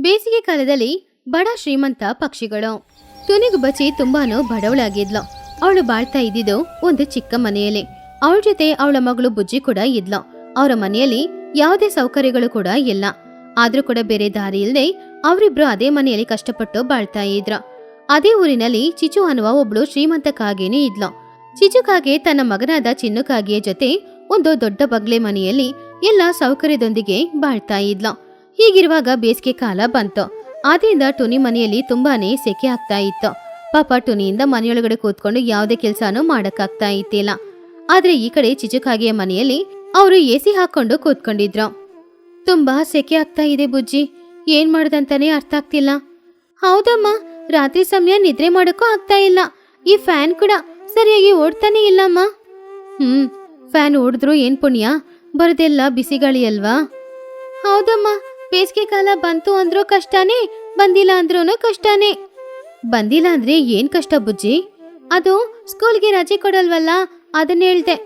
ಬೇಸಿಗೆ ಕಾಲದಲ್ಲಿ ಬಡ ಶ್ರೀಮಂತ ಪಕ್ಷಿಗಳು. ತುನಿಗ್ ಬಚಿ ತುಂಬಾನು ಬಡವಳಾಗಿದ್ಲು. ಅವಳು ಬಾಳ್ತಾ ಇದ್ದಿದ್ದು ಒಂದು ಚಿಕ್ಕ ಮನೆಯಲ್ಲಿ. ಅವಳ ಜೊತೆ ಅವಳ ಮಗಳು ಬುಜ್ಜಿ ಕೂಡ ಇದ್ಲು. ಅವರ ಮನೆಯಲ್ಲಿ ಯಾವುದೇ ಸೌಕರ್ಯಗಳು ಕೂಡ ಇಲ್ಲ. ಆದ್ರೂ ಕೂಡ ಬೇರೆ ದಾರಿ ಇಲ್ಲದೆ ಅವರಿಬ್ರು ಅದೇ ಮನೆಯಲ್ಲಿ ಕಷ್ಟಪಟ್ಟು ಬಾಳ್ತಾ ಇದ್ರು. ಅದೇ ಊರಿನಲ್ಲಿ ಚಿಚು ಅನ್ನುವ ಒಬ್ಳು ಶ್ರೀಮಂತ ಕಾಗೇನೆ ಇದ್ಲು. ಚಿಚು ಕಾಗೆ ತನ್ನ ಮಗನಾದ ಚಿನ್ನು ಕಾಗೆಯ ಜೊತೆ ಒಂದು ದೊಡ್ಡ ಬಗ್ಲೆ ಮನೆಯಲ್ಲಿ ಎಲ್ಲ ಸೌಕರ್ಯದೊಂದಿಗೆ ಬಾಳ್ತಾ ಇದ್ಲು. ಹೀಗಿರುವಾಗ ಬೇಸಿಗೆ ಕಾಲ ಬಂತು. ಆದ್ರಿಂದ ಟುನಿ ಮನೆಯಲ್ಲಿ ತುಂಬಾನೇ ಸೆಕೆ ಆಗ್ತಾ ಇತ್ತು. ಪಾಪ ಟುನಿಯಿಂದ ಮನೆಯೊಳಗಡೆ ಕೂತ್ಕೊಂಡು ಯಾವುದೇ ಕೆಲಸನೂ ಮಾಡಕ್ಕಾಗ್ತಾ ಇತ್ತಿಲ್ಲ ಆದ್ರೆ ಈ ಕಡೆ ಚಿಚುಕಾಗಿಯ ಮನೆಯಲ್ಲಿ ಅವರು ಎಸಿ ಹಾಕೊಂಡು ಕೂತ್ಕೊಂಡಿದ್ರು. ತುಂಬಾ ಸೆಕೆ ಆಗ್ತಾ ಇದೆ ಬುಜ್ಜಿ. ಏನ್ ಮಾಡೋದಂತಾನೆ ಅರ್ಥ ಆಗ್ತಿಲ್ಲ. ಹೌದಮ್ಮ, ರಾತ್ರಿ ಸಮಯ ನಿದ್ರೆ ಮಾಡೋಕ್ಕೂ ಆಗ್ತಾ ಇಲ್ಲ. ಈ ಫ್ಯಾನ್ ಕೂಡ ಸರಿಯಾಗಿ ಓಡ್ತಾನೆ ಇಲ್ಲಮ್ಮ. ಹ್ಮ್, ಫ್ಯಾನ್ ಓಡಿದ್ರು ಏನ್ ಪುಣ್ಯ? ಬರೋದೆಲ್ಲ ಬಿಸಿ ಗಾಳಿ ಅಲ್ವಾ ಹೌದಮ್ಮ, ಬೇಸಿಗೆ ಕಾಲ ಬಂತು ಅಂದ್ರೂ ಕಷ್ಟನೇ, ಬಂದಿಲ್ಲ ಅಂದ್ರೂ ಕಷ್ಟನೇ. ಬಂದಿಲ್ಲ ಅಂದ್ರೆ ಏನ್ ಕಷ್ಟ ಬುಜ್ಜಿ? ಅದು ಸ್ಕೂಲ್ಗೆ ರಜೆ ಕೊಡಲ್ವಲ್ಲ, ಅದನ್ನ ಹೇಳ್ದೆ.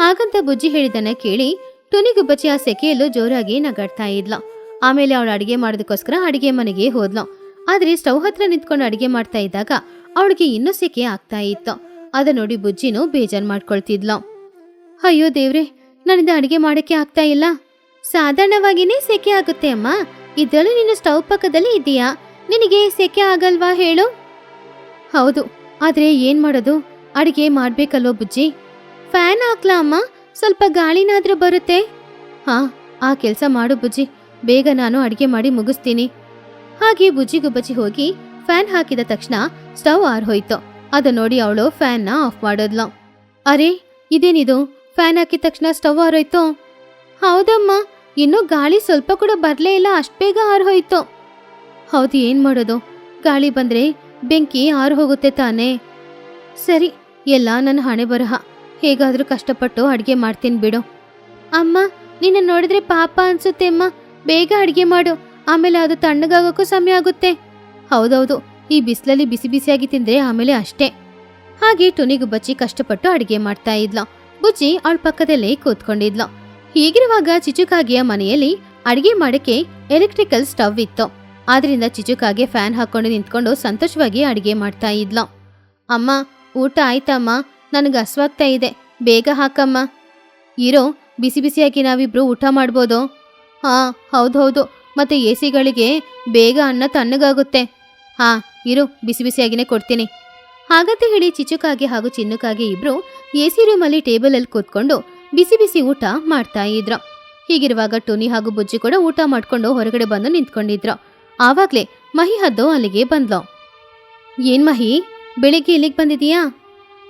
ಹಾಗಂತ ಬುಜ್ಜಿ ಹೇಳಿದನ್ನ ಕೇಳಿ ಟುನಿಗುಬ್ಬಚ್ಚಿ ಆ ಸೆಕೆಯಲ್ಲೂ ಜೋರಾಗಿ ನಗಾಡ್ತಾ ಇದ್ಲ. ಆಮೇಲೆ ಅವಳು ಅಡಿಗೆ ಮಾಡೋದಕ್ಕೋಸ್ಕರ ಅಡಿಗೆ ಮನೆಗೆ ಹೋದ್ಲು. ಆದ್ರೆ ಸ್ಟವ್ ಹತ್ರ ನಿಂತ್ಕೊಂಡು ಅಡಿಗೆ ಮಾಡ್ತಾ ಇದ್ದಾಗ ಅವಳಿಗೆ ಇನ್ನೂ ಸೆಕೆ ಆಗ್ತಾ ಇತ್ತು. ಅದ ನೋಡಿ ಬುಜ್ಜಿನೂ ಬೇಜಾರ್ ಮಾಡ್ಕೊಳ್ತಿದ್ಲು. ಅಯ್ಯೋ ದೇವ್ರೆ ನನ್ನಿಂದ ಅಡಿಗೆ ಮಾಡಕ್ಕೆ ಆಗ್ತಾ ಇಲ್ಲ. ಸಾಧಾರಣವಾಗಿನೇ ಸೆಕೆ ಆಗುತ್ತೆ ಅಮ್ಮ. ಇದರಲ್ಲೂ ನೀನು ಸ್ಟವ್ ಪಕ್ಕದಲ್ಲಿ ಇದೀಯಾ? ನಿನಗೆ ಸೆಕೆ ಆಗಲ್ವಾ ಹೇಳು? ಹೌದು, ಆದ್ರೆ ಏನ್ ಮಾಡೋದು? ಅಡಿಗೆ ಮಾಡ್ಬೇಕಲ್ವ ಬುಜ್ಜಿ? ಫ್ಯಾನ್ ಹಾಕ್ಲಾ ಅಮ್ಮ? ಸ್ವಲ್ಪ ಗಾಳಿನಾದ್ರೂ ಬರುತ್ತೆ? ಹಾ, ಆ ಕೆಲಸ ಮಾಡು ಬುಜ್ಜಿ. ಬೇಗ ನಾನು ಅಡಿಗೆ ಮಾಡಿ ಮುಗಿಸ್ತೀನಿ. ಹಾಗೆ ಬುಜ್ಜಿ ಗುಬ್ಬಚ್ಚಿ ಹೋಗಿ ಫ್ಯಾನ್ ಹಾಕಿದ ತಕ್ಷಣ ಸ್ಟವ್ ಆರ್ ಹೋಯ್ತು. ಅದು ನೋಡಿ ಅವಳು ಫ್ಯಾನ್ನ ಆಫ್ ಮಾಡಿದ್ಲು. ಅರೆ, ಇದೇನಿದು? ಫ್ಯಾನ್ ಹಾಕಿದ ತಕ್ಷಣ ಸ್ಟವ್ ಹಾರೋಯ್ತು ಹೌದಮ್ಮ, ಇನ್ನೂ ಗಾಳಿ ಸ್ವಲ್ಪ ಕೂಡ ಬರ್ಲೇ ಇಲ್ಲ, ಅಷ್ಟು ಬೇಗ ಹಾರೋಯ್ತು ಹೌದು, ಏನ್ ಮಾಡೋದು? ಗಾಳಿ ಬಂದ್ರೆ ಬೆಂಕಿ ಹಾರು ಹೋಗುತ್ತೆ ತಾನೇ. ಸರಿ, ಎಲ್ಲ ನನ್ನ ಹಣೆ ಬರಹ. ಹೇಗಾದ್ರೂ ಕಷ್ಟಪಟ್ಟು ಅಡುಗೆ ಮಾಡ್ತೀನಿ ಬಿಡು. ಅಮ್ಮ, ನಿನ್ನ ನೋಡಿದ್ರೆ ಪಾಪ ಅನ್ಸುತ್ತೆ ಅಮ್ಮ. ಬೇಗ ಅಡುಗೆ ಮಾಡು. ಆಮೇಲೆ ಅದು ತಣ್ಣಗಾಗೋಕ್ಕೂ ಸಮಯ ಆಗುತ್ತೆ. ಹೌದೌದು, ಈ ಬಿಸಿಲಲ್ಲಿ ಬಿಸಿ ಬಿಸಿಯಾಗಿ ತಿಂದ್ರೆ ಆಮೇಲೆ ಅಷ್ಟೇ. ಹಾಗೆ ಟುನಿಗು ಬಚ್ಚಿ ಕಷ್ಟಪಟ್ಟು ಅಡುಗೆ ಮಾಡ್ತಾ ಇದ್ಲು. ಬುಜ್ಜಿ ಅವಳ ಪಕ್ಕದಲ್ಲೇ ಕೂತ್ಕೊಂಡಿದ್ಲು. ಹೀಗಿರುವಾಗ ಚಿಚುಕಾಗಿಯ ಮನೆಯಲ್ಲಿ ಅಡಿಗೆ ಮಾಡಕ್ಕೆ ಎಲೆಕ್ಟ್ರಿಕಲ್ ಸ್ಟವ್ ಇತ್ತು. ಆದ್ರಿಂದ ಚಿಚುಕಾಗೆ ಫ್ಯಾನ್ ಹಾಕೊಂಡು ನಿಂತ್ಕೊಂಡು ಸಂತೋಷವಾಗಿ ಅಡಿಗೆ ಮಾಡ್ತಾ ಇದ್ಲು. ಅಮ್ಮ, ಊಟ ಆಯ್ತಮ್ಮ? ನನಗೆ ಹಸ್ವಾಗ್ತಾ ಇದೆ. ಬೇಗ ಹಾಕಮ್ಮ. ಇರೋ, ಬಿಸಿ ಬಿಸಿಯಾಗಿ ನಾವಿಬ್ರು ಊಟ ಮಾಡ್ಬೋದು. ಹಾ ಹೌದು ಹೌದು ಮತ್ತೆ ಎ ಸಿಗಳಿಗೆ ಬೇಗ ಅನ್ನ ತಣ್ಣಗಾಗುತ್ತೆ. ಹಾ, ಇರು, ಬಿಸಿ ಬಿಸಿಯಾಗಿನೇ ಕೊಡ್ತೀನಿ. ಹಾಗಂತ ಹೇಳಿ ಚಿಚುಕಾಗೆ ಹಾಗೂ ಚಿನ್ನುಕಾಗೆ ಇಬ್ರು ಎ ಸಿ ರೂಮಲ್ಲಿ ಟೇಬಲಲ್ಲಿ ಕೂತ್ಕೊಂಡು ಬಿಸಿ ಬಿಸಿ ಊಟ ಮಾಡ್ತಾ ಇದ್ರು. ಹೀಗಿರುವಾಗ ಟೋನಿ ಹಾಗೂ ಬುಜ್ಜಿ ಕೂಡ ಊಟ ಮಾಡ್ಕೊಂಡು ಹೊರಗಡೆ ಬಂದು ನಿಂತ್ಕೊಂಡಿದ್ರು. ಆವಾಗ್ಲೇ ಮಹಿ ಹದ್ದು ಅಲ್ಲಿಗೆ ಬಂದ್ಲು. ಏನ್ ಮಹಿ, ಬೆಳಿಗ್ಗೆ ಇಲ್ಲಿಗೆ ಬಂದಿದೀಯಾ?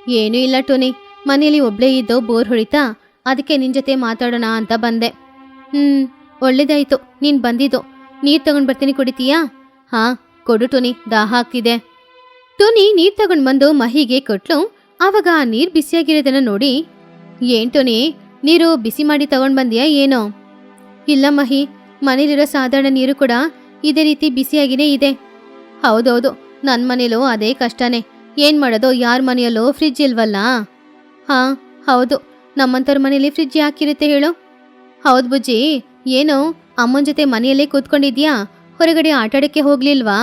ಏನೂ ಇಲ್ಲ ಟೋನಿ ಮನೇಲಿ ಒಬ್ಳೇ ಇದ್ದು ಬೋರ್ ಹೊಡಿತಾ, ಅದಕ್ಕೆ ನಿನ್ ಜೊತೆ ಮಾತಾಡೋಣ ಅಂತ ಬಂದೆ. ಹ್ಮ್, ಒಳ್ಳೇದಾಯ್ತು, ನೀನ್ ಬಂದಿದ್ದು. ನೀರ್ ತಗೊಂಡ್ ಬರ್ತೀನಿ ಕುಡಿತೀಯಾ? ಹಾ, ಕೊಡು ಟೋನಿ, ದಾಹ ಆಗ್ತಿದೆ. ಟೋನಿ ನೀರ್ ತಗೊಂಡ್ ಬಂದು ಮಹಿಗೆ ಕೊಟ್ಲು. ಆವಾಗ ಆ ನೀರ್ ಬಿಸಿಯಾಗಿರೋದನ್ನ ನೋಡಿ ಏಂಟೋನಿ ನೀರು ಬಿಸಿ ಮಾಡಿ ತಗೊಂಡ್ ಬಂದ್ಯಾ ಏನೋ? ಇಲ್ಲ ಮಹಿ, ಮನೇಲಿರೋ ಸಾಧಾರಣ ನೀರು ಕೂಡ ಇದೇ ರೀತಿ ಬಿಸಿಯಾಗಿನೇ ಇದೆ. ಹೌದೌದು ನನ್ನ ಮನೇಲೂ ಅದೇ ಕಷ್ಟನೇ. ಏನ್ ಮಾಡೋದು, ಯಾರ ಮನೆಯಲ್ಲೋ ಫ್ರಿಜ್ ಇಲ್ವಲ್ಲ? ಹಾ, ಹೌದು. ನಮ್ಮಂಥವ್ರ ಮನೇಲಿ ಫ್ರಿಜ್ ಯಾಕಿರುತ್ತೆ ಹೇಳು? ಹೌದು ಬುಜ್ಜಿ, ಏನು, ಅಮ್ಮನ ಜೊತೆ ಮನೆಯಲ್ಲೇ ಕೂತ್ಕೊಂಡಿದ್ಯಾ? ಹೊರಗಡೆ ಆಟಾಡಕ್ಕೆ ಹೋಗ್ಲಿಲ್ವಾ?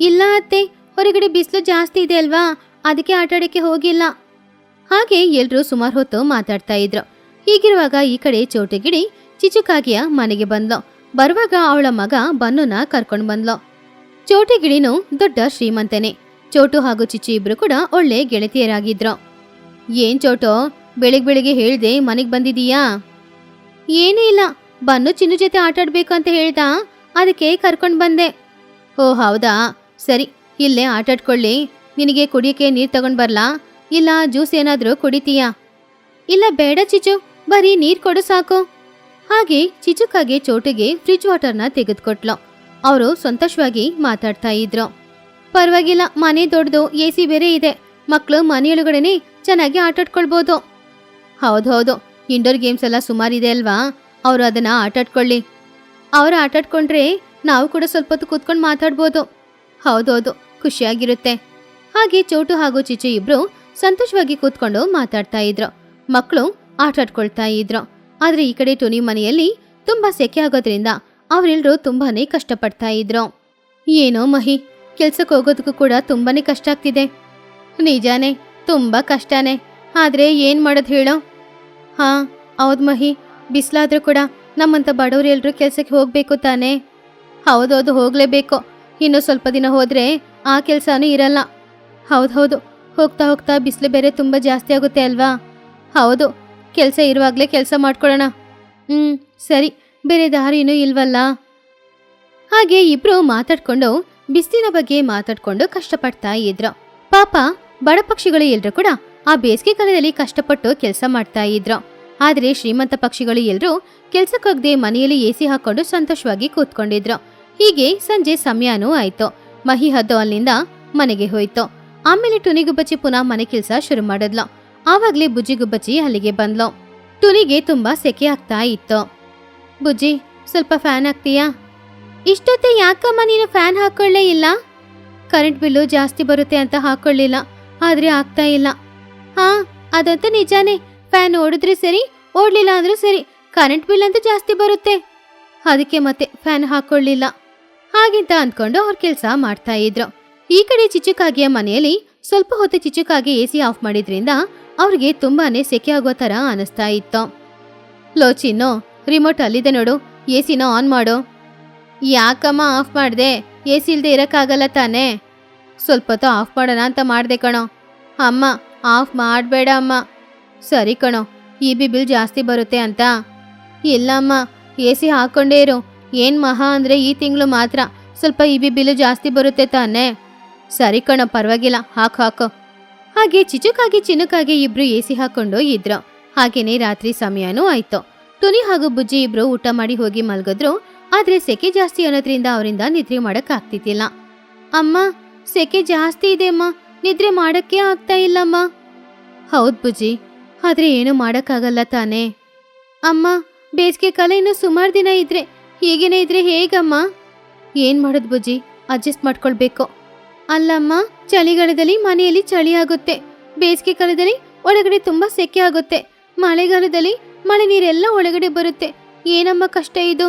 ಇಲ್ಲ ಅತ್ತೆ, ಹೊರಗಡೆ ಬಿಸಿಲು ಜಾಸ್ತಿ ಇದೆ ಅಲ್ವಾ? ಅದಕ್ಕೆ ಆಟಾಡಕ್ಕೆ ಹೋಗಿಲ್ಲ. ಹಾಗೆ ಎಲ್ಲರೂ ಸುಮಾರು ಹೊತ್ತು ಮಾತಾಡ್ತಾ ಇದ್ರು. ಹೀಗಿರುವಾಗ ಈ ಕಡೆ ಚೋಟಗಿಡಿ ಚಿಚುಕಾಗಿಯ ಮನೆಗೆ ಬಂದ್ಲು. ಬರುವಾಗ ಅವಳ ಮಗ ಬನ್ನುನ ಕರ್ಕೊಂಡು ಬಂದ್ಲು. ಚೋಟಗಿಡಿನು ದೊಡ್ಡ ಶ್ರೀಮಂತನೇ. ಚೋಟು ಹಾಗೂ ಚಿಚು ಇಬ್ರು ಕೂಡ ಒಳ್ಳೆ ಗೆಳತಿಯರಾಗಿದ್ರು. ಏನ್ ಚೋಟು, ಬೆಳಿಗ್ ಬೆಳಿಗ್ಗೆ ಹೇಳ್ದೆ ಮನೆಗ್ ಬಂದಿದೀಯಾ? ಏನೂ ಇಲ್ಲ, ಬನ್ನು ಚಿನ್ನು ಜೊತೆ ಆಟಾಡ್ಬೇಕು ಅಂತ ಹೇಳ್ದ, ಅದಕ್ಕೆ ಕರ್ಕೊಂಡು ಬಂದೆ. ಓ ಹೌದಾ? ಸರಿ, ಇಲ್ಲೇ ಆಟಾಡ್ಕೊಳ್ಳಿ ನಿನಗೆ ಕುಡಿಯಕ್ಕೆ ನೀರ್ ತಗೊಂಡ್ ಬರ್ಲಾ? ಇಲ್ಲ, ಜ್ಯೂಸ್ ಏನಾದ್ರೂ ಕುಡಿತೀಯಾ? ಇಲ್ಲ, ಬೇಡ ಚಿಚು. ಬರೀ ನೀರ್ ಕೊಡು ಸಾಕು. ಹಾಗೆ ಚಿಚುಕಾಗೆ ಚೋಟಿಗೆ ಫ್ರಿಜ್ ವಾಟರ್ನ ತೆಗೆದುಕೊಟ್ಲು. ಅವರು ಸಂತೋಷವಾಗಿ ಮಾತಾಡ್ತಾ ಇದ್ರು. ಪರವಾಗಿಲ್ಲ, ಮನೆ ದೊಡ್ಡದು ಎ ಸಿ ಬೇರೆ ಇದೆ. ಮಕ್ಕಳು ಮನೆಯೊಳಗಡೆನೆ ಚೆನ್ನಾಗಿ ಆಟಾಡ್ಕೊಳ್ಬೋದು ಹೌದೌದು ಇಂಡೋರ್ ಗೇಮ್ಸ್ ಎಲ್ಲ ಸುಮಾರಿದೆ ಅಲ್ವಾ? ಅವರು ಅದನ್ನ ಆಟಾಡ್ಕೊಳ್ಳಿ ಅವರು ಆಟಾಡ್ಕೊಂಡ್ರೆ ನಾವು ಕೂಡ ಸ್ವಲ್ಪ ಹೊತ್ತು ಕೂತ್ಕೊಂಡು ಮಾತಾಡ್ಬೋದು. ಹೌದೌದು ಖುಷಿಯಾಗಿರುತ್ತೆ. ಹಾಗೆ ಚೋಟು ಹಾಗೂ ಚಿಚು ಇಬ್ರು ಸಂತೋಷವಾಗಿ ಕೂತ್ಕೊಂಡು ಮಾತಾಡ್ತಾ ಇದ್ರು. ಮಕ್ಕಳು ಆಟಾಡ್ಕೊಳ್ತಾ ಇದ್ರು. ಆದ್ರೆ ಈ ಕಡೆ ಟುನಿ ಮನೆಯಲ್ಲಿ ತುಂಬಾ ಸೆಕೆ ಆಗೋದ್ರಿಂದ ಅವರೆಲ್ಲರೂ ತುಂಬಾನೇ ಕಷ್ಟಪಡ್ತಾ ಇದ್ರು. ಏನೋ ಮಹಿ, ಕೆಲ್ಸಕ್ಕೆ ಹೋಗೋದಕ್ಕೂ ಕೂಡ ತುಂಬಾನೇ ಕಷ್ಟ ಆಗ್ತಿದೆ. ನಿಜಾನೇ, ತುಂಬಾ ಕಷ್ಟನೇ. ಆದ್ರೆ ಏನ್ ಮಾಡೋದು ಹೇಳೋ? ಹಾ, ಹೌದ್ ಮಹಿ. ಬಿಸಿಲಾದ್ರೂ ಕೂಡ ನಮ್ಮಂತ ಬಡವರೆಲ್ಲರೂ ಕೆಲ್ಸಕ್ಕೆ ಹೋಗ್ಬೇಕು ತಾನೇ. ಹೌದೌದು ಹೋಗ್ಲೇಬೇಕು. ಇನ್ನು ಸ್ವಲ್ಪ ದಿನ ಹೋದ್ರೆ ಆ ಕೆಲ್ಸನೂ ಇರಲ್ಲ. ಹೌದು ಹೌದು. ಹೋಗ್ತಾ ಹೋಗ್ತಾ ಬಿಸಿಲು ಬೇರೆ ತುಂಬ ಜಾಸ್ತಿ ಆಗುತ್ತೆ ಅಲ್ವಾ? ಹೌದು. ಕೆಲಸ ಇರುವಾಗಲೇ ಕೆಲಸ ಮಾಡ್ಕೊಳ್ಳೋಣ. ಹ್ಞೂ ಸರಿ. ಬೇರೆ ದಾರಿನೂ ಇಲ್ವಲ್ಲ? ಹಾಗೆ ಇಬ್ರು ಮಾತಾಡ್ಕೊಂಡು ಬಿಸಿಲಿನ ಬಗ್ಗೆ ಮಾತಾಡ್ಕೊಂಡು ಕಷ್ಟಪಡ್ತಾ ಇದ್ರು. ಪಾಪ, ಬಡ ಪಕ್ಷಿಗಳು ಎಲ್ಲರೂ ಕೂಡ ಆ ಬೇಸಿಗೆ ಕಾಲದಲ್ಲಿ ಕಷ್ಟಪಟ್ಟು ಕೆಲಸ ಮಾಡ್ತಾ ಇದ್ರು. ಆದರೆ ಶ್ರೀಮಂತ ಪಕ್ಷಿಗಳು ಎಲ್ಲರೂ ಕೆಲಸಕ್ಕೋಗದೆ ಮನೆಯಲ್ಲಿ ಎಸಿ ಹಾಕೊಂಡು ಸಂತೋಷವಾಗಿ ಕೂತ್ಕೊಂಡಿದ್ರು. ಹೀಗೆ ಸಂಜೆ ಸಮಯನೂ ಆಯಿತು. ಮಹಿ ಹದ್ದು ಅಲ್ಲಿಂದ ಮನೆಗೆ ಹೋಯ್ತು. ಆಮೇಲೆ ಟುನಿಗುಬ್ಬಚ್ಚಿ ಪುನಃ ಮನೆ ಕೆಲಸ ಶುರು ಮಾಡಿದ್ಲ. ಆವಾಗ್ಲೇ ಬುಜ್ಜಿಗುಬ್ಬಚ್ಚಿ ಅಲ್ಲಿಗೆ ಬಂದ್ಲು. ಟುನಿಗೆ ತುಂಬಾ ಸೆಕೆ ಆಗ್ತಾ ಇತ್ತು. ಬುಜ್ಜಿ, ಸ್ವಲ್ಪ ಫ್ಯಾನ್ ಹಾಕ್ತೀಯಾ? ಇಷ್ಟೊತ್ತೆ ಯಾಕಮ್ಮ ನೀನು ಫ್ಯಾನ್ ಹಾಕೊಳ್ಳೇ ಇಲ್ಲ? ಕರೆಂಟ್ ಬಿಲ್ಲು ಜಾಸ್ತಿ ಬರುತ್ತೆ ಅಂತ ಹಾಕೊಳ್ಳಿಲ್ಲ ಆದ್ರೆ ಆಗ್ತಾ ಇಲ್ಲ. ಹಾ, ಅದಂತೂ ನಿಜಾನೇ. ಫ್ಯಾನ್ ಓಡಿದ್ರೆ ಸರಿ, ಓಡ್ಲಿಲ್ಲ ಅಂದ್ರೂ ಸರಿ ಕರೆಂಟ್ ಬಿಲ್ ಅಂತ ಜಾಸ್ತಿ ಬರುತ್ತೆ. ಅದಕ್ಕೆ ಮತ್ತೆ ಫ್ಯಾನ್ ಹಾಕೊಳ್ಳಿಲ್ಲ ಹಾಗಿಂತ ಅಂದ್ಕೊಂಡು ಅವ್ರ ಕೆಲಸ ಮಾಡ್ತಾ ಇದ್ರು. ಈ ಕಡೆ ಚಿಚುಕಾಗಿಯ ಮನೆಯಲ್ಲಿ ಸ್ವಲ್ಪ ಹೊತ್ತು ಚಿಚುಕಾಗಿ ಎ ಸಿ ಆಫ್ ಮಾಡಿದ್ರಿಂದ ಅವ್ರಿಗೆ ತುಂಬಾನೇ ಸೆಕೆ ಆಗೋ ತರ ಅನಿಸ್ತಾ ಇತ್ತು. ಲೋಚಿನೋ ರಿಮೋಟ್ ಅಲ್ಲಿದೆ ನೋಡು ಎ ಸಿನ ಆನ್ ಮಾಡು. ಯಾಕಮ್ಮ ಆಫ್ ಮಾಡಿದೆ? ಎ ಸಿ ಇಲ್ದೆ ಇರಕ್ಕಾಗಲ್ಲ ತಾನೇ? ಸ್ವಲ್ಪ ಹೊತ್ತು ಆಫ್ ಮಾಡೋಣ ಅಂತ ಮಾಡಿದೆ ಕಣೋ. ಅಮ್ಮ, ಆಫ್ ಮಾಡಬೇಡ ಅಮ್ಮ. ಸರಿ ಕಣೋ ಇ ಬಿ ಬಿಲ್ ಜಾಸ್ತಿ ಬರುತ್ತೆ ಅಂತ. ಇಲ್ಲಮ್ಮ ಎ ಸಿ ಹಾಕೊಂಡೇ ಇರು. ಏನು ಮಹಾ ಅಂದರೆ ಈ ತಿಂಗಳು ಮಾತ್ರ. ಸ್ವಲ್ಪ ಇ ಬಿ ಬಿಲ್ ಜಾಸ್ತಿ ಬರುತ್ತೆ ತಾನೇ? ಸರಿ ಕಣ, ಪರವಾಗಿಲ್ಲ, ಹಾಕ್, ಹಾಕು. ಹಾಗೆ ಚಿಚುಕಾಗಿ ಚಿನುಕಾಗಿ ಇಬ್ರು ಎ ಸಿ ಹಾಕೊಂಡು ಇದ್ರು. ಹಾಗೇನೆ ರಾತ್ರಿ ಸಮಯನೂ ಆಯ್ತು. ಟುನಿ ಹಾಗೂ ಬುಜ್ಜಿ ಇಬ್ರು ಊಟ ಮಾಡಿ ಹೋಗಿ ಮಲ್ಗಿದ್ರು. ಆದ್ರೆ ಸೆಕೆ ಜಾಸ್ತಿ ಅನ್ನೋದ್ರಿಂದ ಅವರಿಂದ ನಿದ್ರೆ ಮಾಡಕ್ ಆಗ್ತಿದ್ದಿಲ್ಲ. ಅಮ್ಮ, ಸೆಕೆ ಜಾಸ್ತಿ ಇದೆ ಅಮ್ಮ. ನಿದ್ರೆ ಮಾಡಕ್ಕೆ ಆಗ್ತಾ ಇಲ್ಲಮ್ಮ. ಹೌದ್ ಬುಜ್ಜಿ, ಆದ್ರೆ ಏನು ಮಾಡಕ್ಕಾಗಲ್ಲ ತಾನೇ. ಅಮ್ಮ, ಬೇಸಿಗೆ ಕಾಲ ಇನ್ನು ಸುಮಾರು ದಿನ ಇದ್ರೆ ಹೀಗೇನೆ ಇದ್ರೆ ಹೇಗಮ್ಮ? ಏನ್ ಮಾಡುದ್ ಬುಜ್ಜಿ, ಅಡ್ಜಸ್ಟ್ ಮಾಡ್ಕೊಳ್ಬೇಕು. ಅಲ್ಲಮ್ಮ, ಚಳಿಗಾಲದಲ್ಲಿ ಮನೆಯಲ್ಲಿ ಚಳಿ ಆಗುತ್ತೆ. ಬೇಸಿಗೆ ಕಾಲದಲ್ಲಿ ಒಳಗಡೆ ತುಂಬಾ ಸೆಕೆ ಆಗುತ್ತೆ. ಮಳೆಗಾಲದಲ್ಲಿ ಮಳೆ ನೀರೆಲ್ಲ ಒಳಗಡೆ ಬರುತ್ತೆ. ಏನಮ್ಮ ಕಷ್ಟ ಇದು?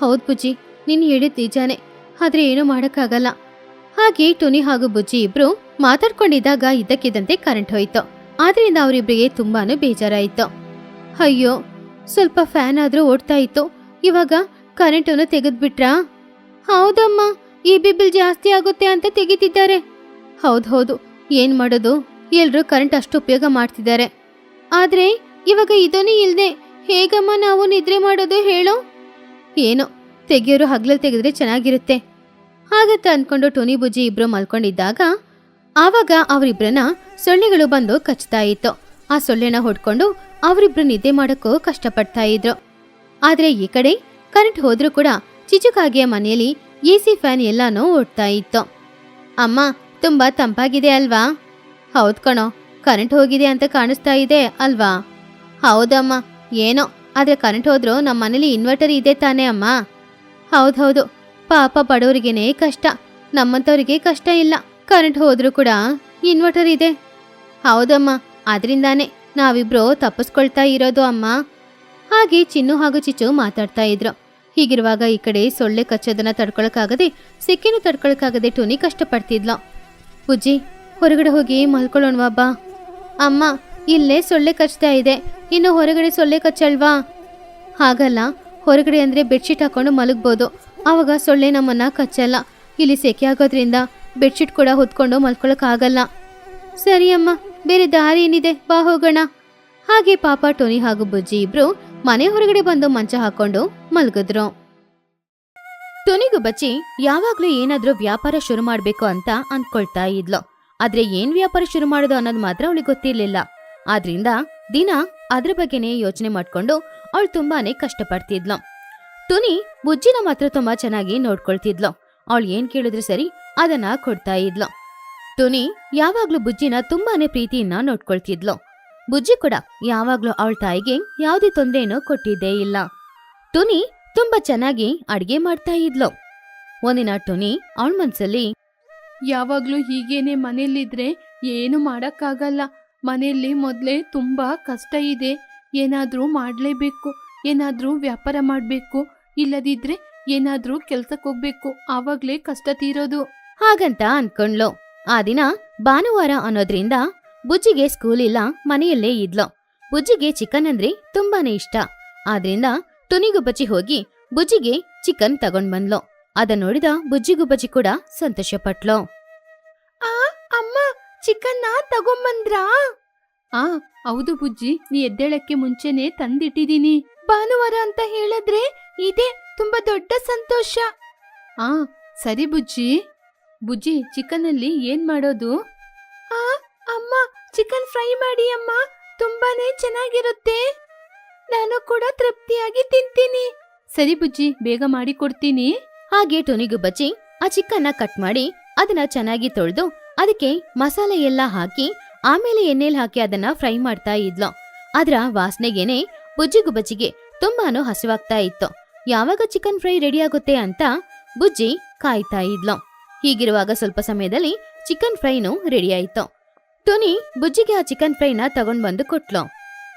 ಹೌದ್ ಬುಜ್ಜಿ, ನಿನ್ ಹೇಳಿದ್ ನಿಜಾನೆ. ಆದ್ರೆ ಏನು ಮಾಡಕ್ಕಾಗಲ್ಲ. ಹಾಗೆ ಟುನಿ ಹಾಗೂ ಬುಜ್ಜಿ ಇಬ್ರು ಮಾತಾಡ್ಕೊಂಡಿದ್ದಾಗ ಇದ್ದಕ್ಕಿದ್ದಂತೆ ಕರೆಂಟ್ ಹೋಯ್ತು. ಆದ್ರಿಂದ ಅವರಿಬ್ಬರಿಗೆ ತುಂಬಾನು ಬೇಜಾರಾಯ್ತು. ಅಯ್ಯೋ, ಸ್ವಲ್ಪ ಫ್ಯಾನ್ ಆದ್ರೂ ಓಡ್ತಾ ಇತ್ತು. ಇವಾಗ ಕರೆಂಟನ್ನು ತೆಗೆದ್ಬಿಟ್ರಾ? ಹೌದಮ್ಮ. ಈ ಬಿಲ್ ಜಾಸ್ತಿ ಆಗುತ್ತೆ ಅಂತ ತೆಗಿತಿದ್ದಾರೆ. ಹೌದು ಹೌದು, ಏನ್ ಮಾಡೋದು? ಎಲ್ರೂ ಕರೆಂಟ್ ಅಷ್ಟು ಉಪಯೋಗ ಮಾಡ್ತಿದ್ದಾರೆ. ಆದ್ರೆ ಇವಾಗ ಇದನ್ನೇ ಇಲ್ದೆ ಹೇಗಮ್ಮ ನಾವು ನಿದ್ರೆ ಮಾಡೋದು ಹೇಳು? ಏನೋ, ತೆಗಿಯೋರು ಹಗ್ಲಲ್ಲಿ ತೆಗೆದ್ರೆ ಚೆನ್ನಾಗಿರುತ್ತೆ. ಹಾಗಂತ ಅನ್ಕೊಂಡು ಟೋನಿ ಬುಜ್ಜಿ ಇಬ್ರು ಮಲ್ಕೊಂಡಿದ್ದಾಗ ಆವಾಗ ಅವರಿಬ್ರನ್ನ ಸೊಳ್ಳೆಗಳು ಬಂದು ಕಚ್ತಾ ಇತ್ತು. ಆ ಸೊಳ್ಳೆನ ಹೊಡ್ಕೊಂಡು ಅವರಿಬ್ರು ನಿದ್ದೆ ಮಾಡೋಕ್ಕೂ ಕಷ್ಟಪಡ್ತಾ ಇದ್ರು. ಆದ್ರೆ ಈ ಕಡೆ ಕರೆಂಟ್ ಹೋದ್ರೂ ಕೂಡ ಚಿಚುಕಾಗಿಯ ಮನೆಯಲ್ಲಿ ಎ ಸಿ ಫ್ಯಾನ್ ಎಲ್ಲಾನು ಓಡ್ತಾ ಇತ್ತು. ಅಮ್ಮ, ತುಂಬಾ ತಂಪಾಗಿದೆ ಅಲ್ವಾ? ಹೌದ್ ಕಣೋ, ಕರೆಂಟ್ ಹೋಗಿದೆ ಅಂತ ಕಾಣಿಸ್ತಾ ಇದೆ ಅಲ್ವಾ? ಹೌದಮ್ಮ, ಏನೋ, ಆದ್ರೆ ಕರೆಂಟ್ ಹೋದ್ರು ನಮ್ಮ ಮನೇಲಿ ಇನ್ವರ್ಟರ್ ಇದೆ ತಾನೇ ಅಮ್ಮ? ಹೌದೌದು ಪಾಪ ಬಡವರಿಗೇನೆ ಕಷ್ಟ, ನಮ್ಮಂಥವ್ರಿಗೆ ಕಷ್ಟ ಇಲ್ಲ, ಕರೆಂಟ್ ಹೋದರೂ ಕೂಡ ಇನ್ವರ್ಟರ್ ಇದೆ. ಹೌದಮ್ಮ ಅದರಿಂದಾನೇ ನಾವಿಬ್ರು ತಪ್ಪಿಸ್ಕೊಳ್ತಾ ಇರೋದು ಅಮ್ಮ. ಹಾಗೆ ಚಿನ್ನು ಹಾಗೂ ಚಿಚ್ಚು ಮಾತಾಡ್ತಾ ಇದ್ರು. ಹೀಗಿರುವಾಗ ಈ ಕಡೆ ಸೊಳ್ಳೆ ಕಚ್ಚೋದನ್ನ ತಡ್ಕೊಳಕ್ಕಾಗದೆ, ಸಿಕ್ಕಿನ ತಡ್ಕೊಳಕ್ಕಾಗದೆ ಟೋನಿ ಕಷ್ಟಪಡ್ತಿದ್ಲ. ಬುಜ್ಜಿ ಹೊರಗಡೆ ಹೋಗಿ ಮಲ್ಕೊಳ್ಳೋಣವಾ ಬಾ ಅಮ್ಮ, ಇಲ್ಲೇ ಸೊಳ್ಳೆ ಕಚ್ತಾ ಇದೆ. ಇನ್ನು ಹೊರಗಡೆ ಸೊಳ್ಳೆ ಕಚ್ಚಲ್ವಾ? ಹಾಗಲ್ಲ. ಹೊರಗಡೆ ಅಂದ್ರೆ ಬೆಡ್ಶೀಟ್ ಹಾಕೊಂಡು ಮಲಗ್ಬೋದು. ಆವಾಗ ಸೊಳ್ಳೆ ನಮ್ಮನ್ನ ಕಚ್ಚಲ್ಲ. ಇಲ್ಲಿ ಸೆಕೆ ಆಗೋದ್ರಿಂದ ಬೆಡ್ಶೀಟ್ ಕೂಡ ಹೊತ್ಕೊಂಡು ಮಲ್ಕೊಳಕ್ಕಾಗಲ್ಲ. ಸರಿ ಅಮ್ಮ. ಬೇರೆ ದಾರಿ ಏನಿದೆ? ಬಾ ಹೋಗೋಣ. ಹಾಗೆ ಪಾಪ ಟೋನಿ ಹಾಗೂ ಬುಜ್ಜಿ ಇಬ್ರು ಮನೆ ಹೊರಗಡೆ ಬಂದು ಮಂಚ ಹಾಕೊಂಡು ಮಲಗಿದ್ರು. ಟೋನಿಗೂ ಬಚ್ಚಿ ಯಾವಾಗ್ಲೂ ಏನಾದ್ರೂ ವ್ಯಾಪಾರ ಶುರು ಮಾಡ್ಬೇಕು ಅಂತ ಅನ್ಕೊಳ್ತಾ ಇದ್ಲು. ಆದ್ರೆ ಏನ್ ವ್ಯಾಪಾರ ಶುರು ಮಾಡೋದು ಅನ್ನೋದು ಮಾತ್ರ ಅವಳಿಗೆ ಗೊತ್ತಿರ್ಲಿಲ್ಲ. ಆದ್ರಿಂದ ದಿನ ಅದ್ರ ಬಗ್ಗೆನೇ ಯೋಚನೆ ಮಾಡ್ಕೊಂಡು ಅವಳು ತುಂಬಾನೇ ಕಷ್ಟಪಡ್ತಿದ್ಲು. ಟುನಿ ಬುಜ್ಜಿನ ಮಾತ್ರ ತುಂಬಾ ಚೆನ್ನಾಗಿ ನೋಡ್ಕೊಳ್ತಿದ್ಲು. ಅವಳು ಏನ್ ಕೇಳಿದ್ರು ಸರಿ ಅದನ್ನ ಕೊಡ್ತಾ ಇದ್ಲು. ಟುನಿ ಯಾವಾಗ್ಲೂ ಬುಜ್ಜಿನ ತುಂಬಾನೇ ಪ್ರೀತಿಯನ್ನ ನೋಡ್ಕೊಳ್ತಿದ್ಲು. ಬುಜ್ಜಿ ಕೂಡ ಯಾವಾಗ್ಲೂ ಅವಳ ತಾಯಿಗೆ ಯಾವುದೇ ತೊಂದರೆನೂ ಕೊಟ್ಟಿದ್ದೇ ಇಲ್ಲ. ಟುನಿ ತುಂಬಾ ಚೆನ್ನಾಗಿ ಅಡ್ಗೆ ಮಾಡ್ತಾ ಇದ್ಲು. ಒಂದಿನ ಟುನಿ ಅವಳ ಮನ್ಸಲ್ಲಿ ಯಾವಾಗ್ಲೂ ಹೀಗೇನೆ ಮನೇಲಿದ್ರೆ ಏನು ಮಾಡಕ್ಕಾಗಲ್ಲ. ಮನೆಯಲ್ಲಿ ಮೊದಲೇ ತುಂಬಾ ಕಷ್ಟ ಇದೆ. ಏನಾದ್ರೂ ಮಾಡ್ಲೇಬೇಕು ಏನಾದ್ರೂ ವ್ಯಾಪಾರ ಮಾಡ್ಬೇಕು ಇಲ್ಲದಿದ್ರೆ ಏನಾದ್ರೂ ಕೆಲ್ಸಕ್ಕೆ ಹೋಗ್ಬೇಕು ಆವಾಗ್ಲೇ ಕಷ್ಟ ತೀರೋದು. ಹಾಗಂತ ಅನ್ಕೊಂಡ್ಲು ಆ ದಿನ ಭಾನುವಾರ ಅನ್ನೋದ್ರಿಂದ ಬುಜ್ಜಿಗೆ ಸ್ಕೂಲ್ ಇಲ್ಲ ಮನೆಯಲ್ಲೇ ಇದ್ಲು. ಬುಜ್ಜಿಗೆ ಚಿಕನ್ ಅಂದ್ರೆ ತುಂಬಾನೇ ಇಷ್ಟ. ಆದ್ರಿಂದ ತುನಿಗುಬ್ಬಚ್ಚಿ ಹೋಗಿ ಬುಜ್ಜಿಗೆ ಚಿಕನ್ ತಗೊಂಡ್ ಬಂದ್ಲು. ಅದನ್ನ ನೋಡಿದ ಬುಜ್ಜಿಗುಬ್ಬಚ್ಚಿ ಕೂಡ ಸಂತೋಷಪಟ್ಲು ಆ ಅಮ್ಮ ಚಿಕನ್ನ ತಗೊಂಬಂದ್ರಾ ಆ ಹೌದು ಬುಜ್ಜಿ ನೀ ಎದ್ದೇಳಕ್ಕೆ ಮುಂಚೆನೆ ತಂದಿಟ್ಟಿದೀನಿ. ಭಾನುವಾರ ಅಂತ ಹೇಳಿದ್ರೆ ಇದೇ ತುಂಬಾ ದೊಡ್ಡ ಸಂತೋಷ. ಆ ಸರಿ ಬುಜ್ಜಿ. ಬುಜ್ಜಿ ಚಿಕನಲ್ಲಿ ಏನ್ ಮಾಡೋದು? ಚಿಕನ್ ಫ್ರೈ ಮಾಡಿ, ಅಮ್ಮ. ತುಂಬಾನೇ ಚೆನ್ನಾಗಿರುತ್ತೆ. ನಾನು ಕೂಡ ತೃಪ್ತಿಯಾಗಿ ತಿಂತೀನಿ. ಸರಿ ಬುಜ್ಜಿ, ಬೇಗ ಮಾಡಿ ಕೊಡ್ತೀನಿ. ಹಾಗೆ ಟುನಿಗುಬ್ಬಚ್ಚಿ ಆ ಚಿಕನ್ನ ಕಟ್ ಮಾಡಿ, ಅದನ್ನ ಚೆನ್ನಾಗಿ ತೊಳೆದು, ಅದಕ್ಕೆ ಮಸಾಲೆ ಎಲ್ಲ ಹಾಕಿ, ಆಮೇಲೆ ಎಣ್ಣೆಲ್ ಹಾಕಿ ಅದನ್ನ ಫ್ರೈ ಮಾಡ್ತಾ ಇದ್ಲು. ಅದ್ರ ವಾಸನೆಗೇನೆ ಬುಜ್ಜಿಗುಬ್ಬಚ್ಚಿಗೆ ತುಂಬಾನು ಹಸಿವಾಗ್ತಾ ಇತ್ತು. ಯಾವಾಗ ಚಿಕನ್ ಫ್ರೈ ರೆಡಿ ಆಗುತ್ತೆ ಅಂತ ಬುಜ್ಜಿ ಕಾಯ್ತಾ ಇದ್ಲು. ಹೀಗಿರುವಾಗ ಸ್ವಲ್ಪ ಸಮಯದಲ್ಲಿ ಚಿಕನ್ ಫ್ರೈನು ರೆಡಿ ಆಯ್ತು. ಟುನಿ ಬುಜ್ಜಿಗೆ ಆ ಚಿಕನ್ ಫ್ರೈನ ತಗೊಂಡ್ ಬಂದು ಕೊಟ್ಲು.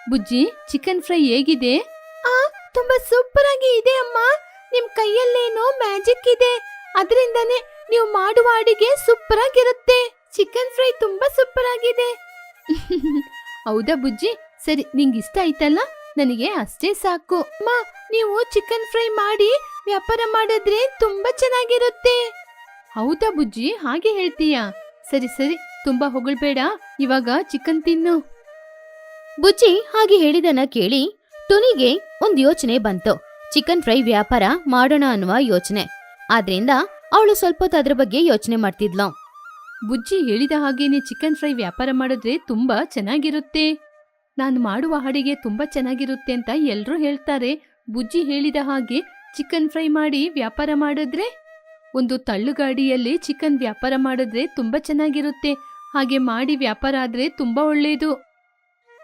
ಬುಜ್ಜಿ ಚಿಕನ್ ಫ್ರೈ ಹೇಗಿದೆ? ಆ ತುಂಬಾ ಸೂಪರ್ ಆಗಿ ಇದೆ ಅಮ್ಮ. ನಿಮ್ ಕೈಯಲ್ಲೇನೋ ಮ್ಯಾಜಿಕ್ ಇದೆ. ಅದರಿಂದನೇ ನೀವು ಮಾಡುವ ಅಡಿಗೆ ಸೂಪರ್ ಆಗಿರುತ್ತೆ ಚಿಕನ್ ಫ್ರೈ ತುಂಬಾ ಸೂಪರ್ ಆಗಿದೆ ಹೌದಾ ಬುಜ್ಜಿ? ಸರಿ ನಿಂಗೆ ಇಷ್ಟ ಆಯ್ತಲ್ಲ? ನನಗೆ ಅಷ್ಟೇ ಸಾಕು. ಅಮ್ಮ ನೀವು ಚಿಕನ್ ಫ್ರೈ ಮಾಡಿ ವ್ಯಾಪಾರ ಮಾಡಿದ್ರೆ ತುಂಬಾ ಚೆನ್ನಾಗಿರುತ್ತೆ. ಹೌದಾ ಬುಜ್ಜಿ? ಹಾಗೆ ಹೇಳ್ತೀಯಾ? ಸರಿ ಸರಿ. ತುಂಬಾ ಹೊಗಳ್ಬೇಡ, ಇವಾಗ ಚಿಕನ್ ತಿನ್ನು. ಬುಜ್ಜಿ ಹಾಗೆ ಹೇಳಿದನ ಕೇಳಿ ಟುನಿಗೆ ಒಂದ್ ಯೋಚನೆ ಬಂತು. ಚಿಕನ್ ಫ್ರೈ ವ್ಯಾಪಾರ ಮಾಡೋಣ ಅನ್ನುವ ಯೋಚನೆ. ಆದ್ರಿಂದ ಅವಳು ಸ್ವಲ್ಪ ಅದ್ರ ಬಗ್ಗೆ ಯೋಚನೆ ಮಾಡ್ತಿದ್ಲು. ಬುಜ್ಜಿ ಹೇಳಿದ ಹಾಗೇನೆ ಚಿಕನ್ ಫ್ರೈ ವ್ಯಾಪಾರ ಮಾಡಿದ್ರೆ ತುಂಬಾ ಚೆನ್ನಾಗಿರುತ್ತೆ. ನಾನು ಮಾಡುವ ಅಡಿಗೆ ತುಂಬಾ ಚೆನ್ನಾಗಿರುತ್ತೆ ಅಂತ ಎಲ್ರೂ ಹೇಳ್ತಾರೆ. ಬುಜ್ಜಿ ಹೇಳಿದ ಹಾಗೆ ಚಿಕನ್ ಫ್ರೈ ಮಾಡಿ ವ್ಯಾಪಾರ ಮಾಡಿದ್ರೆ, ಒಂದು ತಳ್ಳುಗಾಡಿಯಲ್ಲಿ ಚಿಕನ್ ವ್ಯಾಪಾರ ಮಾಡಿದ್ರೆ ತುಂಬಾ ಚೆನ್ನಾಗಿರುತ್ತೆ. ಹಾಗೆ ಮಾಡಿ ವ್ಯಾಪಾರ ಆದ್ರೆ ತುಂಬಾ ಒಳ್ಳೇದು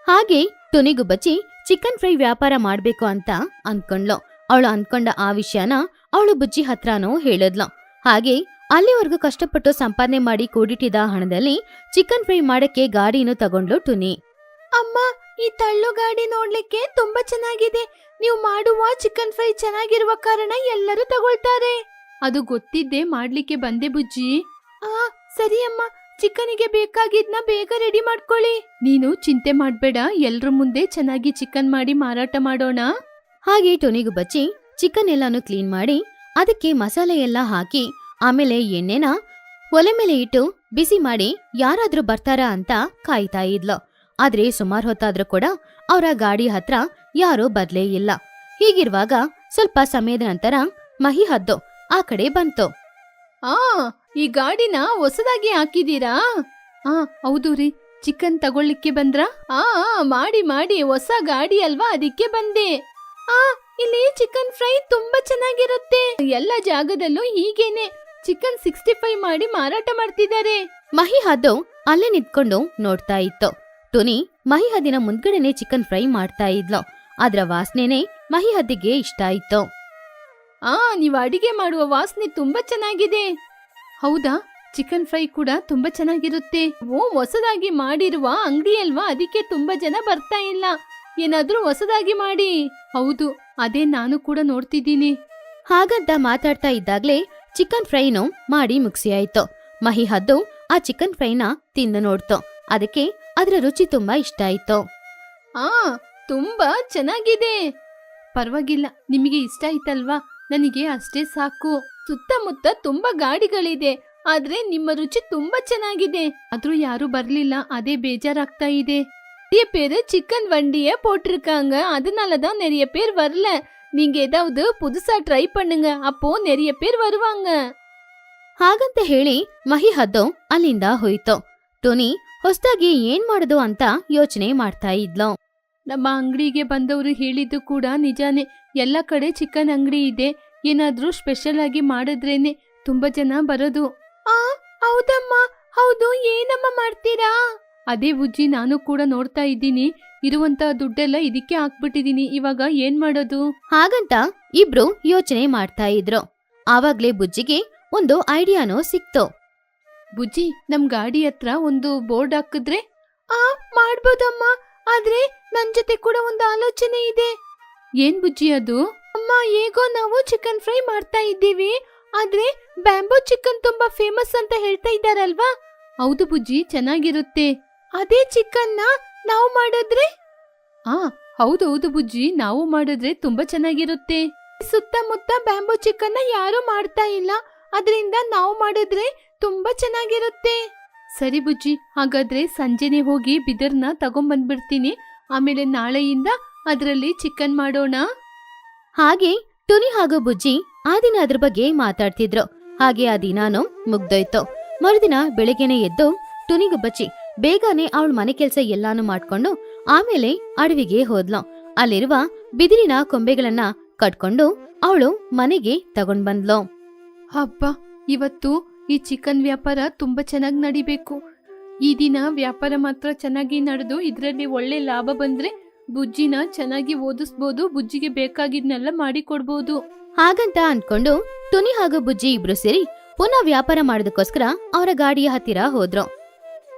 ಹಾಗೆ ತುನಿಗು ಬಚ್ಚಿ ಚಿಕನ್ ಫ್ರೈ ವ್ಯಾಪಾರ ಮಾಡ್ಬೇಕು ಅಂತ ಅನ್ಕೊಂಡ್ಲು. ಅವಳು ಅನ್ಕೊಂಡ ಆ ವಿಷಯನ ಅವಳು ಬುಜ್ಜಿ ಹತ್ರನೂ ಹೇಳಿದ್ಲು. ಹಾಗೆ ಅಲ್ಲಿವರೆಗೂ ಕಷ್ಟಪಟ್ಟು ಸಂಪಾದನೆ ಮಾಡಿ ಕೂಡಿಟ್ಟಿದ್ದ ಹಣದಲ್ಲಿ ಚಿಕನ್ ಫ್ರೈ ಮಾಡಕ್ಕೆ ಗಾಡಿನು ತಗೊಂಡ್ಲು ಟುನಿ ಅಮ್ಮ ಈ ತಳ್ಳು ಗಾಡಿ ನೋಡ್ಲಿಕ್ಕೆ ತುಂಬಾ ಚೆನ್ನಾಗಿದೆ. ನೀವು ಮಾಡುವ ಚಿಕನ್ ಫ್ರೈ ಚೆನ್ನಾಗಿರುವ ಕಾರಣ ಎಲ್ಲರೂ ತಗೊಳ್ತಾರೆ. ಅದು ಗೊತ್ತಿದ್ದೆ ಮಾಡ್ಲಿಕ್ಕೆ ಬಂದೆ ಬುಜ್ಜಿ. ಆ ಸರಿ ಅಮ್ಮ. ಚಿಕನಿಗೆ ಬೇಕಾಗಿದ್ನ ಬೇಗ ರೆಡಿ ಮಾಡ್ಕೊಳ್ಳಿ. ನೀನು ಚಿಂತೆ ಮಾಡ್ಬೇಡ ಎಲ್ರ ಮುಂದೆ ಚೆನ್ನಾಗಿ ಚಿಕನ್ ಮಾಡಿ ಮಾರಾಟ ಮಾಡೋಣ. ಹಾಗೆ ಟೊನಿಗೂ ಬಚ್ಚಿ ಚಿಕನ್ ಎಲ್ಲಾನು ಕ್ಲೀನ್ ಮಾಡಿ ಅದಕ್ಕೆ ಮಸಾಲೆ ಎಲ್ಲ ಹಾಕಿ ಆಮೇಲೆ ಎಣ್ಣೆನ ಒಲೆ ಮೇಲೆ ಇಟ್ಟು ಬಿಸಿ ಮಾಡಿ ಯಾರಾದ್ರೂ ಬರ್ತಾರಾ ಅಂತ ಕಾಯ್ತಾ ಇದ್ಲು. ಆದ್ರೆ ಸುಮಾರು ಹೊತ್ತಾದ್ರೂ ಕೂಡ ಅವರ ಗಾಡಿ ಹತ್ರ ಯಾರೂ ಬರ್ಲೇ ಇಲ್ಲ. ಹೀಗಿರುವಾಗ ಸ್ವಲ್ಪ ಸಮಯದ ನಂತರ ಮಹಿ ಹದ್ದು ಆ ಕಡೆ ಬಂತು. ಆ ಈ ಗಾಡಿನ ಹೊಸದಾಗಿ ಹಾಕಿದೀರಾ ಆ, ಹೌದು ರೀ. ಚಿಕನ್ ತಗೊಳ್ಳಿಕ್ಕೆ ಬಂದ್ರ? ಆ, ಮಾಡಿ ಮಾಡಿ. ಹೊಸ ಗಾಡಿ ಅಲ್ವಾ? ಅದಕ್ಕೆ ಬಂದೆ. ಆ, ಇಲ್ಲಿ ಚಿಕನ್ ಫ್ರೈ ತುಂಬಾ ಚೆನ್ನಾಗಿರುತ್ತೆ. ಎಲ್ಲ ಜಾಗದಲ್ಲೂ ಹೀಗೇನೆ. ಚಿಕನ್ ಸಿಕ್ಸ್ಟಿ ಫೈವ್ ಮಾಡಿ ಮಾರಾಟ ಮಾಡ್ತಿದ್ದಾರೆ. ಮಹಿ ಹದ್ದು ಅಲ್ಲೇ ನಿಂತ್ಕೊಂಡು ನೋಡ್ತಾ ಇತ್ತು. ಟುನಿ ಮಹಿಹದಿನ ಮುಂದ್ಗಡೆನೆ ಚಿಕನ್ ಫ್ರೈ ಮಾಡ್ತಾ ಇದ್ಲು. ಅದರ ವಾಸನೆನೆ ಮಹಿ ಹದ್ದಿಗೆ ಇಷ್ಟ ಆಯ್ತು. ಆ, ನೀವು ಅಡಿಗೆ ಮಾಡುವ ವಾಸನೆ ತುಂಬಾ ಚೆನ್ನಾಗಿದೆ. ಹೌದಾ? ಚಿಕನ್ ಫ್ರೈ ಕೂಡ ತುಂಬಾ ಚೆನ್ನಾಗಿರುತ್ತೆ. ಓ ಹೊಸದಾಗಿ ಮಾಡಿರುವ ಅಂಗಡಿ ಅಲ್ವಾ? ಅದಕ್ಕೆ ತುಂಬಾ ಜನ ಬರ್ತಾ ಇಲ್ಲ. ಏನಾದ್ರೂ ಹೊಸದಾಗಿ ಮಾಡಿ. ಹೌದು ಅದೇ ನಾನು ಕೂಡ ನೋಡ್ತಿದ್ದೀನಿ. ಹಾಗಂತ ಮಾತಾಡ್ತಾ ಇದ್ದಾಗ್ಲೇ ಚಿಕನ್ ಫ್ರೈನು ಮಾಡಿ ಮುಗಿಸಿಯಾಯ್ತು ಮಹಿ ಹದ್ದು ಆ ಚಿಕನ್ ಫ್ರೈನ ತಿಂದು ನೋಡ್ತು. ಅದಕ್ಕೆ ಅದರ ರುಚಿ ತುಂಬಾ ಇಷ್ಟ ಆಯ್ತು. ಆ ತುಂಬಾ ಚೆನ್ನಾಗಿದೆ. ಪರವಾಗಿಲ್ಲ ನಿಮಗೆ ಇಷ್ಟ ಆಯ್ತಲ್ವಾ? ನನಗೆ ಅಷ್ಟೇ ಸಾಕು ಸುತ್ತಮುತ್ತ ತುಂಬಾ ಗಾಡಿಗಳಿದೆ ಆದ್ರೆ ನಿಮ್ಮ ರುಚಿ ತುಂಬಾ ಚೆನ್ನಾಗಿದೆ ಆದ್ರೂ ಯಾರು ಬರ್ಲಿಲ್ಲ ಅದೇ ಬೇಜಾರಾಗ್ತಾ ಇದೆ நிறைய பேரு சிக்கன் வண்டிய போட்டிருக்காங்க அதனால தான் நிறைய பேர் வரல நீங்க ஏதாவது புதுசா ட்ரை பண்ணுங்க அப்போ நிறைய பேர் வருவாங்க ಹಾಗಂತ ಹೇಳಿ ಮಹಿ ಹದ್ದು ಅಲ್ಲಿಂದ ಹೋಯ್ತು ಟೋನಿ ಹೊಸ್ದಾಗಿ ಏನ್ ಮಾಡುದು ಅಂತ ಯೋಚನೆ ಮಾಡ್ತಾ ಇದ್ಲು ನಮ್ಮ ಅಂಗಡಿಗೆ ಬಂದವರು ಹೇಳಿದ್ದು ಕೂಡ ನಿಜಾನೇ ಎಲ್ಲ ಕಡೆ ಚಿಕನ್ ಅಂಗಡಿ ಇದೆ. ಏನಾದ್ರೂ ಸ್ಪೆಷಲ್ ಆಗಿ ಮಾಡಿದ್ರೇನೆ ತುಂಬಾ ಜನ ಬರೋದು. ಆ ಹೌದಮ್ಮ. ಹೌದು ಏನಮ್ಮ ಮಾಡ್ತೀರಾ? ಅದೇ ಉಜ್ಜಿ ನಾನು ಕೂಡ ನೋಡ್ತಾ ಇದ್ದೀನಿ. ಇರುವಂತ ದುಡ್ಡೆಲ್ಲ ಇದಕ್ಕೆ ಹಾಕ್ಬಿಟ್ಟಿದೀನಿ ಇವಾಗ ಏನ್ ಮಾಡೋದು? ಹಾಗಂತ ಇಬ್ರು ಯೋಚನೆ ಮಾಡ್ತಾ ಇದ್ರು. ಆವಾಗ್ಲೇ ಬುಜ್ಜಿಗೆ ಒಂದು ಐಡಿಯಾನೋ ಸಿಕ್ತು. ಬುಜ್ಜಿ ನಮ್ ಗಾಡಿ ಹತ್ರ ಒಂದು ಬೋರ್ಡ್ ಹಾಕಿದ್ರೆ? ಆ ಮಾಡ್ಬೋದಮ್ಮ. ಆದ್ರೆ ನನ್ ಜೊತೆ ಕೂಡ ಒಂದು ಆಲೋಚನೆ ಇದೆ. ಏನ್ ಬುಜ್ಜಿ ಅದು? ಅಮ್ಮ, ಹೇಗೋ ನಾವು ಚಿಕನ್ ಫ್ರೈ ಮಾಡ್ತಾ ಇದ್ದೀವಿ. ಆದ್ರೆ ಬ್ಯಾಂಬೋ ಚಿಕನ್ ತುಂಬಾ ಫೇಮಸ್ ಅಂತ ಹೇಳ್ತಾ ಇದ್ದಾರಲ್ವಾ? ಹೌದು ಬುಜ್ಜಿ, ಚೆನ್ನಾಗಿರುತ್ತೆ. ಅದೇ ಚಿಕನ್ ನಾವು ಮಾಡಿದ್ರೆ? ಆ, ಹೌದು ಹೌದು ಬುಜ್ಜಿ, ನಾವು ಮಾಡಿದ್ರೆ ತುಂಬಾ ಚೆನ್ನಾಗಿರುತ್ತೆ. ಸುತ್ತಮುತ್ತ ಬ್ಯಾಂಬೋ ಚಿಕನ್ ಯಾರು ಮಾಡ್ತಾ ಇಲ್ಲ. ಅದರಿಂದ ನಾವು ಮಾಡಿದ್ರೆ ತುಂಬಾ ಚೆನ್ನಾಗಿರುತ್ತೆ. ಸರಿ ಬುಜ್ಜಿ, ಹಾಗಾದ್ರೆ ಸಂಜೆನೆ ಹೋಗಿ ಬಿದರ್ನ ತಗೊಂಬಂದ್ಬಿಡ್ತೀನಿ. ಆಮೇಲೆ ನಾಳೆಯಿಂದ ಅದರಲ್ಲಿ ಚಿಕನ್ ಮಾಡೋಣ? ಹಾಗೆ ಟುನಿ ಹಾಗೂ ಬುಜ್ಜಿ ಆ ದಿನ ಅದ್ರ ಬಗ್ಗೆ ಮಾತಾಡ್ತಿದ್ರು. ಹಾಗೆ ಆ ದಿನಾನು ಮುಗ್ದೋಯ್ತು. ಮರುದಿನ ಬೆಳಗ್ಗೆನೆ ಎದ್ದು ಟುನಿಗು ಬಚ್ಚಿ ಬೇಗನೆ ಅವಳ ಮನೆ ಕೆಲಸ ಎಲ್ಲಾನು ಮಾಡ್ಕೊಂಡು ಆಮೇಲೆ ಅಡವಿಗೆ ಹೋದ್ಲು. ಅಲ್ಲಿರುವ ಬಿದಿರಿನ ಕೊಂಬೆಗಳನ್ನ ಕಟ್ಕೊಂಡು ಅವಳು ಮನೆಗೆ ತಗೊಂಡ್ ಬಂದ್ಲು. ಹಬ್ಬ, ಇವತ್ತು ಈ ಚಿಕನ್ ವ್ಯಾಪಾರ ತುಂಬಾ ಚೆನ್ನಾಗಿ ನಡಿಬೇಕು. ಈ ದಿನ ವ್ಯಾಪಾರ ಮಾತ್ರ ಚೆನ್ನಾಗಿ ನಡೆದು ಇದರಲ್ಲಿ ಒಳ್ಳೆ ಲಾಭ ಬಂದ್ರೆ ಬುಜ್ಜಿನ ಚೆನ್ನಾಗಿ ಓದಿಸ್ಬೋದು, ಬುಜ್ಜಿಗೆ ಬೇಕಾಗಿದ್ನೆಲ್ಲ ಮಾಡಿ ಕೊಡ್ಬೋದು ಹಾಗಂತ ಅನ್ಕೊಂಡು ಟುನಿ ಹಾಗೂ ಬುಜ್ಜಿ ಇಬ್ರು ಸೇರಿ ಪುನಃ ವ್ಯಾಪಾರ ಮಾಡೋದಕ್ಕೋಸ್ಕರ ಅವರ ಗಾಡಿಯ ಹತ್ತಿರ ಹೋದ್ರು.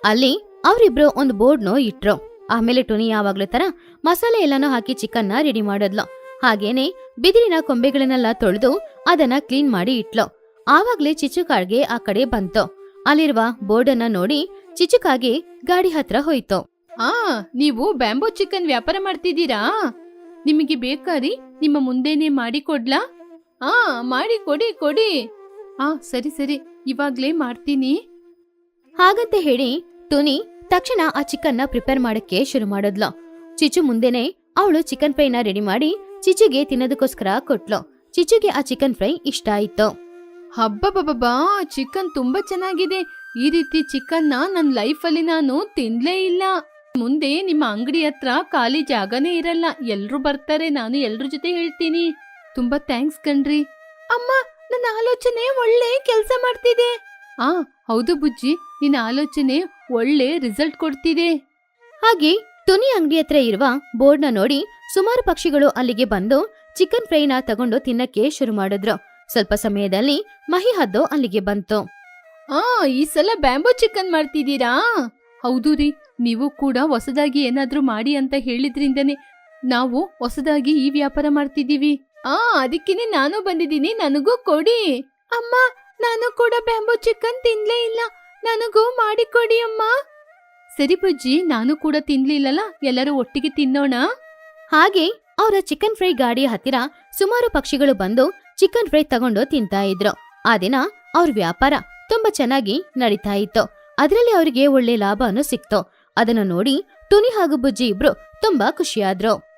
ಅಲ್ಲಿ ಅವರಿಬ್ರು ಒಂದು ಬೋರ್ಡ್ನು ಇಟ್ರು. ಆಮೇಲೆ ಟುನಿ ಯಾವಾಗ್ಲೂ ತರ ಮಸಾಲೆ ಎಲ್ಲಾನು ಹಾಕಿ ಚಿಕನ್ನ ರೆಡಿ ಮಾಡಿದ್ಲು. ಹಾಗೇನೆ ಬಿದಿರಿನ ಕೊಂಬೆಗಳನ್ನೆಲ್ಲ ತೊಳೆದು ಅದನ್ನ ಕ್ಲೀನ್ ಮಾಡಿ ಇಟ್ಲು. ಆವಾಗ್ಲೇ ಚಿಚುಕಾಡ್ಗೆ ಆ ಕಡೆ ಬಂತು. ಅಲ್ಲಿರುವ ಬೋರ್ಡನ್ನ ನೋಡಿ ಚಿಚುಕಾಗೆ ಗಾಡಿ ಹತ್ರ ಹೋಯ್ತು. ಆ ನೀವು ಬ್ಯಾಂಬೋ ಚಿಕನ್ ವ್ಯಾಪಾರ ಮಾಡ್ತಿದ್ದೀರಾ? ನಿಮಗೆ ಬೇಕಾರಿ ನಿಮ್ಮ ಮುಂದೆನೆ ಮಾಡಿ ಕೊಡ್ಲಾ? ಆ ಮಾಡಿ ಕೊಡಿ ಕೊಡಿ. ಆ ಸರಿ ಸರಿ. ಇವಾಗ್ಲೇ ಮಾಡ್ತೀನಿ. ಹಾಗಂತ ಹೇಳಿ ಟೋನಿ ತಕ್ಷಣ ಆ ಚಿಕನ್ನ ಪ್ರಿಪೇರ್ ಮಾಡಕ್ಕೆ ಶುರು ಮಾಡಿದ್ಲು. ಚಿಚು ಮುಂದೆನೆ ಅವಳು ಚಿಕನ್ ಫ್ರೈನ ರೆಡಿ ಮಾಡಿ ಚಿಚುಗೆ ತಿನ್ನೋದಕ್ಕೋಸ್ಕರ ಕೊಟ್ಲು. ಚಿಚುಗೆ ಆ ಚಿಕನ್ ಫ್ರೈ ಇಷ್ಟ ಆಯ್ತು. ಹಬ್ಬಬ್ಬಬ್ಬಾ ಚಿಕನ್ ತುಂಬಾ ಚೆನ್ನಾಗಿದೆ. ಈ ರೀತಿ ಚಿಕನ್ನ ನನ್ನ ಲೈಫಲ್ಲಿ ನಾನು ತಿನ್ಲೇ ಇಲ್ಲ. ಮುಂದೆ ನಿಮ್ಮ ಅಂಗಡಿ ಹತ್ರ ಖಾಲಿ ಜಾಗನೇ ಇರಲ್ಲ. ಎಲ್ರು ಬರ್ತಾರೆ. ನಾನು ಎಲ್ರ ಜೊತೆ ಹೇಳ್ತೀನಿ. ತುಂಬಾ ಥ್ಯಾಂಕ್ಸ್ ಕಣ್ರಿ. ಅಮ್ಮ ನನ್ನ ಆಲೋಚನೆ ಒಳ್ಳೆ ಕೆಲಸ ಮಾಡ್ತಿದೆ. ಆ ಹೌದು ಬುಜ್ಜಿ. ನಿನ್ನ ಆಲೋಚನೆ ಒಳ್ಳೆ ರಿಸಲ್ಟ್ ಕೊಡ್ತಿದೆ. ಹಾಗೆ ಟೊನಿ ಅಂಗಡಿ ಹತ್ರ ಇರುವ ಬೋರ್ಡ್ನ ನೋಡಿ ಸುಮಾರು ಪಕ್ಷಿಗಳು ಅಲ್ಲಿಗೆ ಬಂದು ಚಿಕನ್ ಫ್ರೈನ ತಗೊಂಡು ತಿನ್ನಕ್ಕೆ ಶುರು ಮಾಡಿದ್ರು. ಸ್ವಲ್ಪ ಸಮಯದಲ್ಲಿ ಮಹಿ ಹದ್ದು ಅಲ್ಲಿಗೆ ಬಂತು. ಆ ಈ ಸಲ ಬ್ಯಾಂಬೋ ಚಿಕನ್ ಮಾಡ್ತಿದ್ದೀರಾ? ಹೌದು ರೀ, ನೀವು ಕೂಡ ಹೊಸದಾಗಿ ಏನಾದ್ರೂ ಮಾಡಿ ಅಂತ ಹೇಳಿದ್ರಿಂದನೇ ನಾವು ಹೊಸದಾಗಿ ಈ ವ್ಯಾಪಾರ ಮಾಡ್ತಿದ್ದೀವಿ. ಆ ಅದಕ್ಕೇನೆ ನಾನು ಬಂದಿದ್ದೀನಿ, ನನಗೂ ಕೊಡಿ. ಅಮ್ಮ, ನಾನು ಕೂಡ ಬ್ಯಾಂಬೋ ಚಿಕನ್ ತಿನ್ಲೇ ಇಲ್ಲ, ನನಗೂ ಮಾಡಿ ಕೊಡಿ ಅಮ್ಮ. ಸರಿ ಬುಜ್ಜಿ ನಾನು ಕೂಡ ತಿನ್ಲಿಲ್ಲಲ್ಲ ಎಲ್ಲರೂ ಒಟ್ಟಿಗೆ ತಿನ್ನೋಣ. ಹಾಗೆ ಅವರ ಚಿಕನ್ ಫ್ರೈ ಗಾಡಿಯ ಹತ್ತಿರ ಸುಮಾರು ಪಕ್ಷಿಗಳು ಬಂದು ಚಿಕನ್ ಫ್ರೈ ತಗೊಂಡು ತಿಂತಾ ಇದ್ರು. ಆ ದಿನ ಅವ್ರ ವ್ಯಾಪಾರ ತುಂಬಾ ಚೆನ್ನಾಗಿ ನಡೀತಾ ಇತ್ತು. ಅದರಲ್ಲಿ ಅವರಿಗೆ ಒಳ್ಳೆ ಲಾಭನೂ ಸಿಕ್ತು. ಅದನ್ನು ನೋಡಿ ಟುನಿ ಹಾಗೂ ಬುಜ್ಜಿ ಇಬ್ರು ತುಂಬಾ ಖುಷಿಯಾದ್ರು.